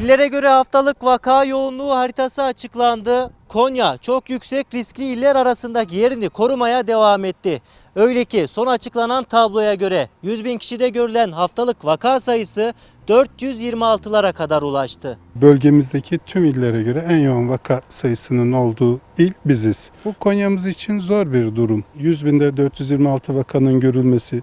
İllere göre haftalık vaka yoğunluğu haritası açıklandı. Konya çok yüksek riskli iller arasındaki yerini korumaya devam etti. Öyle ki son açıklanan tabloya göre 100 bin kişide görülen haftalık vaka sayısı 426'lara kadar ulaştı. Bölgemizdeki tüm illere göre en yoğun vaka sayısının olduğu il biziz. Bu Konya'mız için zor bir durum. 100 binde 426 vakanın görülmesi,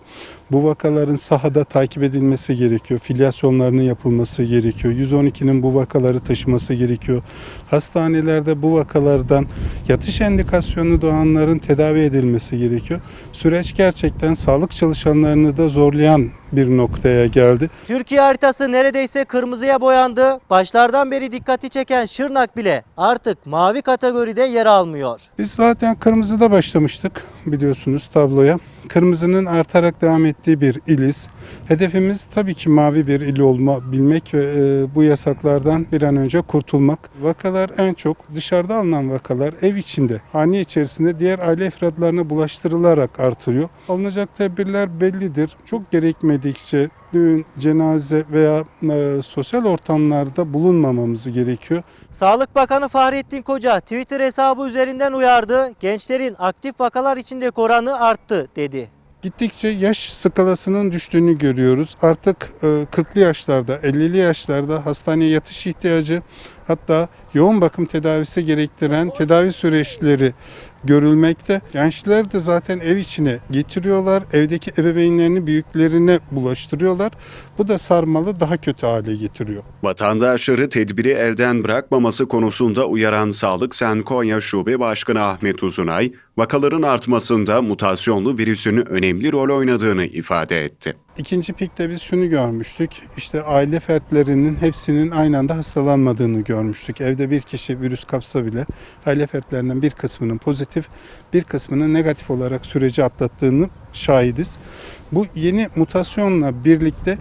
bu vakaların sahada takip edilmesi gerekiyor. Filyasyonlarının yapılması gerekiyor. 112'nin bu vakaları taşıması gerekiyor. Hastanelerde bu vakalardan yatış endikasyonu doğanların tedavi edilmesi gerekiyor. Süreç gerçekten sağlık çalışanlarını da zorlayan bir noktaya geldi. Türkiye haritası neredeyse kırmızıya boyandı. Başlardan beri dikkati çeken Şırnak bile artık mavi kategoride yer almıyor. Biz zaten kırmızıda başlamıştık biliyorsunuz tabloya. Kırmızının artarak devam ettiği bir iliz. Hedefimiz tabii ki mavi bir il olma bilmek ve e, bu yasaklardan bir an önce kurtulmak. Vakalar en çok dışarıda alınan vakalar ev içinde, hane içerisinde diğer aile efradlarına bulaştırılarak artıyor. Alınacak tedbirler bellidir. Çok gerekmedikçe düğün, cenaze veya e, sosyal ortamlarda bulunmamamız gerekiyor. Sağlık Bakanı Fahrettin Koca Twitter hesabı üzerinden uyardı. Gençlerin aktif vakalar içindeki oranı arttı dedi. Gittikçe yaş skalasının düştüğünü görüyoruz. Artık e, 40'lı yaşlarda, 50'li yaşlarda hastaneye yatış ihtiyacı hatta yoğun bakım tedavisi gerektiren tedavi süreçleri görülmekte. Gençler de zaten ev içine getiriyorlar. Evdeki ebeveynlerini büyüklerine bulaştırıyorlar. Bu da sarmalı daha kötü hale getiriyor. Vatandaşları tedbiri elden bırakmaması konusunda uyaran Sağlık Sen Konya Şube Başkanı Ahmet Uzunay, vakaların artmasında mutasyonlu virüsün önemli rol oynadığını ifade etti. İkinci pikte biz şunu görmüştük. İşte aile fertlerinin hepsinin aynı anda hastalanmadığını görmüştük. Evde bir kişi virüs kapsa bile aile fertlerinden bir kısmının pozitif, bir kısmının negatif olarak süreci atlattığını şahidiz. Bu yeni mutasyonla birlikte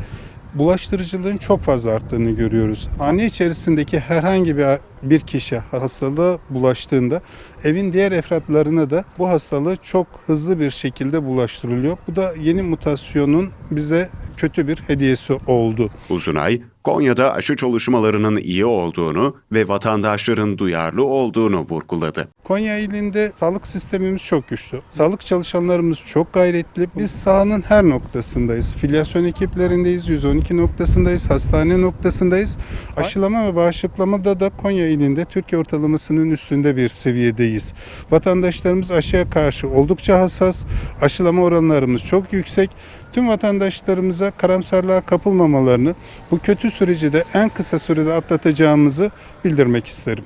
bulaştırıcılığın çok fazla arttığını görüyoruz. Hane içerisindeki herhangi bir kişi hastalığa bulaştığında evin diğer efratlarına da bu hastalığı çok hızlı bir şekilde bulaştırılıyor. Bu da yeni mutasyonun bize kötü bir hediyesi oldu. Uzunay, Konya'da aşı çalışmalarının iyi olduğunu ve vatandaşların duyarlı olduğunu vurguladı. Konya ilinde sağlık sistemimiz çok güçlü. Sağlık çalışanlarımız çok gayretli. Biz sahanın her noktasındayız. Filyasyon ekiplerindeyiz, 112 noktasındayız, hastane noktasındayız. Aşılama ve bağışıklamada da Konya ilinde Türkiye ortalamasının üstünde bir seviyedeyiz. Vatandaşlarımız aşıya karşı oldukça hassas. Aşılama oranlarımız çok yüksek. Tüm vatandaşlarımıza karamsarlığa kapılmamalarını, bu kötü süreci de en kısa sürede atlatacağımızı bildirmek isterim.